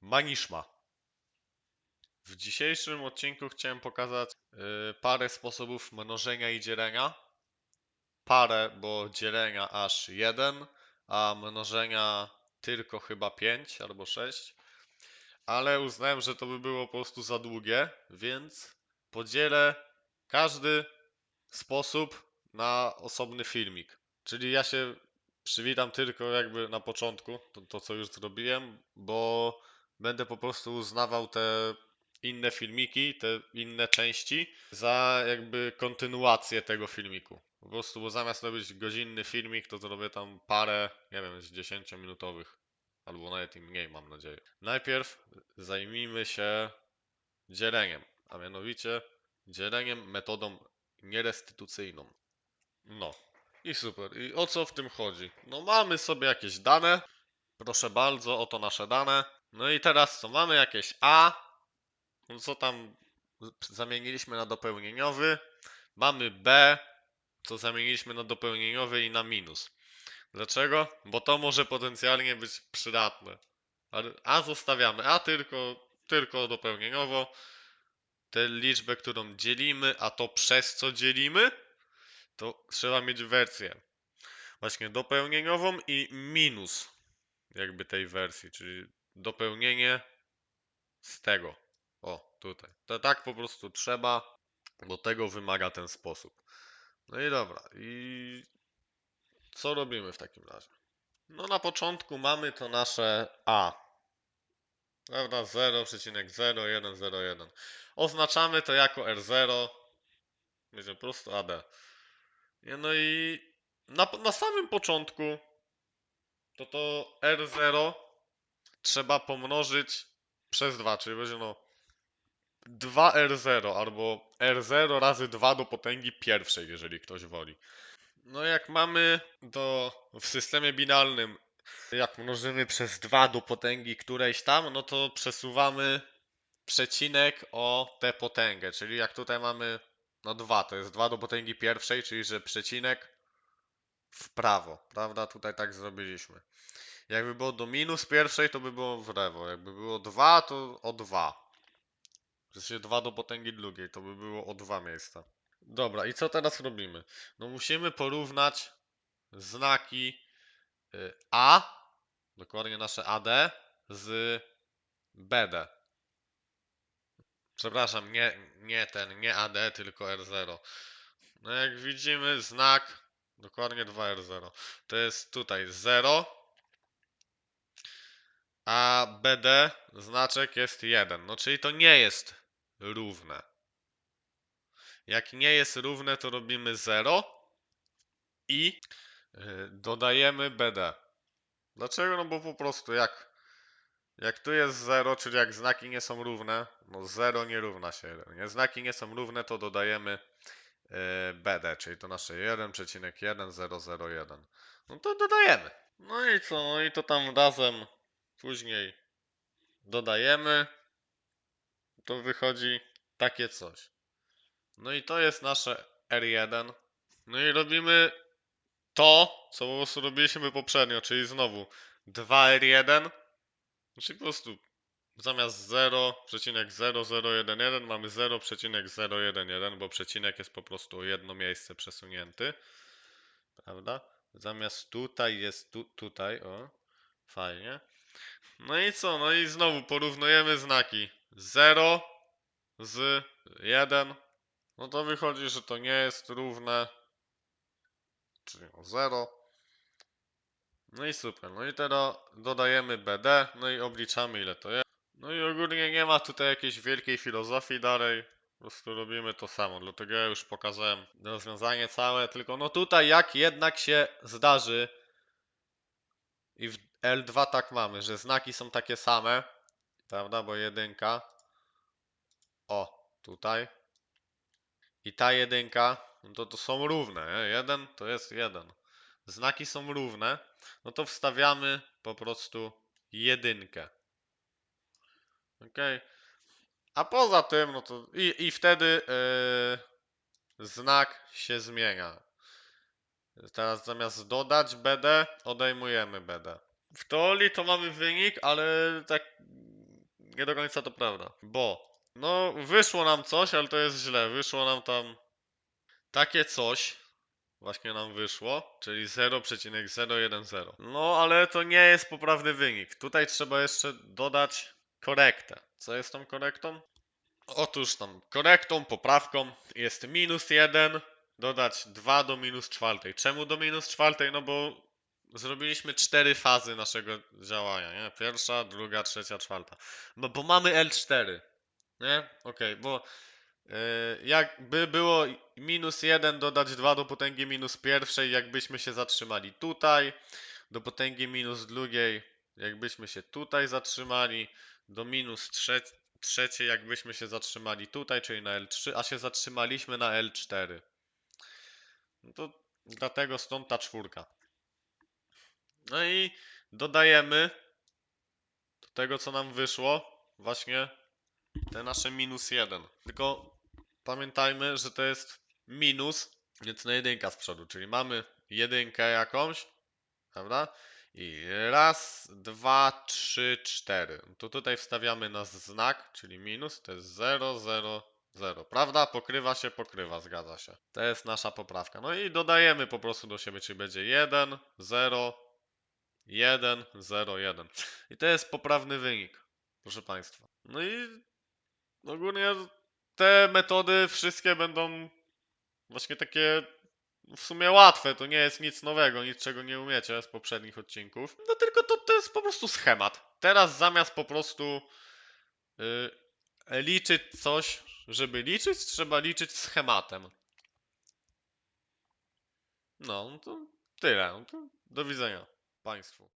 Maniszma. W dzisiejszym odcinku chciałem pokazać y, parę sposobów mnożenia i dzielenia. Parę, bo dzielenia aż jeden, a mnożenia tylko chyba 5 albo 6. Ale uznałem, że to by było po prostu za długie, więc podzielę każdy sposób na osobny filmik. Czyli ja się przywitam tylko jakby na początku, to, to co już zrobiłem, bo będę po prostu uznawał te inne filmiki, te inne części za jakby kontynuację tego filmiku. Po prostu, bo zamiast robić godzinny filmik, to zrobię tam parę, nie wiem, z 10-minutowych. Albo nawet i mniej, mam nadzieję. Najpierw zajmijmy się dzieleniem, a mianowicie dzieleniem metodą nierestytucyjną. No. I super. I o co w tym chodzi? No mamy sobie jakieś dane. Proszę bardzo, oto nasze dane. No i teraz co? Mamy jakieś A. No co tam zamieniliśmy na dopełnieniowy. Mamy B, co zamieniliśmy na dopełnieniowy i na minus. Dlaczego? Bo to może potencjalnie być przydatne. A zostawiamy, A tylko, tylko dopełnieniowo. Tę liczbę, którą dzielimy, a to przez co dzielimy, to trzeba mieć wersję właśnie dopełnieniową i minus jakby tej wersji, czyli dopełnienie z tego. O, tutaj. To tak po prostu trzeba, bo tego wymaga ten sposób. No i dobra. I co robimy w takim razie? No na początku mamy to nasze A. Prawda? 0,0101. Oznaczamy to jako R0. Będzie po prostu AD. No i na, na samym początku to to R0 trzeba pomnożyć przez 2, czyli będzie no 2R0 albo R0 razy 2 do potęgi pierwszej, jeżeli ktoś woli. No jak mamy do w systemie binarnym jak mnożymy przez 2 do potęgi którejś tam, no to przesuwamy przecinek o tę potęgę, czyli jak tutaj mamy no 2, to jest 2 do potęgi pierwszej, czyli że przecinek w prawo, prawda? Tutaj tak zrobiliśmy. Jakby było do minus pierwszej, to by było w lewo. Jakby było 2, to o 2. W sensie 2 do potęgi drugiej, to by było o 2 miejsca. Dobra, i co teraz robimy? No musimy porównać znaki y, A, dokładnie nasze AD, z BD. Przepraszam, nie, nie ten, nie AD, tylko R0. No jak widzimy znak, dokładnie 2R0. To jest tutaj 0, a BD znaczek jest 1. No czyli to nie jest równe. Jak nie jest równe, to robimy 0 i y, dodajemy BD. Dlaczego? No bo po prostu jak, jak tu jest 0, czyli jak znaki nie są równe, no 0 nie równa się 1. Nie? Znaki nie są równe, to dodajemy y, BD, czyli to nasze 1,1001. No to dodajemy. No i co? No i to tam razem później dodajemy. To wychodzi takie coś. No i to jest nasze R1. No i robimy to, co po prostu robiliśmy poprzednio, czyli znowu 2R1. Czyli po prostu zamiast 0,0011 mamy 0,011, bo przecinek jest po prostu o jedno miejsce przesunięty. Prawda? Zamiast tutaj jest tu, tutaj, o, fajnie. No i co? No i znowu porównujemy znaki 0 z 1. No to wychodzi, że to nie jest równe, czyli o 0. No i super. No i teraz dodajemy BD, no i obliczamy ile to jest. No i ogólnie nie ma tutaj jakiejś wielkiej filozofii dalej. Po prostu robimy to samo. Dlatego ja już pokazałem rozwiązanie całe. Tylko no tutaj jak jednak się zdarzy i w L2 tak mamy, że znaki są takie same. Prawda? Bo jedynka. O, tutaj. I ta jedynka, no to to są równe. Nie? Jeden to jest jeden. Znaki są równe, no to wstawiamy po prostu jedynkę. Ok. A poza tym, no to i, i wtedy yy, znak się zmienia. Teraz zamiast dodać BD, odejmujemy BD. W teorii to mamy wynik, ale tak nie do końca to prawda, bo no wyszło nam coś, ale to jest źle. Wyszło nam tam takie coś, właśnie nam wyszło, czyli 0,010. No ale to nie jest poprawny wynik. Tutaj trzeba jeszcze dodać korektę. Co jest tą korektą? Otóż tam korektą, poprawką jest minus 1, dodać 2 do minus czwartej. Czemu do minus czwartej? No bo zrobiliśmy cztery fazy naszego działania, nie? Pierwsza, druga, trzecia, czwarta. No bo mamy L4, nie? Okej, bo yy, jakby było minus 1 dodać 2 do potęgi minus pierwszej, jakbyśmy się zatrzymali tutaj, do potęgi minus drugiej, jakbyśmy się tutaj zatrzymali, do minus trze trzeciej, jakbyśmy się zatrzymali tutaj, czyli na L3, a się zatrzymaliśmy na L4. No to dlatego stąd ta czwórka. No i dodajemy do tego, co nam wyszło, właśnie te nasze minus 1. Tylko pamiętajmy, że to jest minus, więc na jedynka z przodu, czyli mamy jedynkę jakąś, prawda? I raz, dwa, trzy, cztery. To tutaj wstawiamy nasz znak, czyli minus, to jest 0, 0, 0. Prawda? Pokrywa się, pokrywa, zgadza się. To jest nasza poprawka. No i dodajemy po prostu do siebie, czyli będzie 1, 0, 1, 0, 1. I to jest poprawny wynik, proszę Państwa. No i ogólnie te metody wszystkie będą właśnie takie w sumie łatwe. To nie jest nic nowego, nic czego nie umiecie z poprzednich odcinków. No tylko to, to jest po prostu schemat. Teraz zamiast po prostu yy, liczyć coś, żeby liczyć, trzeba liczyć schematem. No, to tyle. No do widzenia Państwu.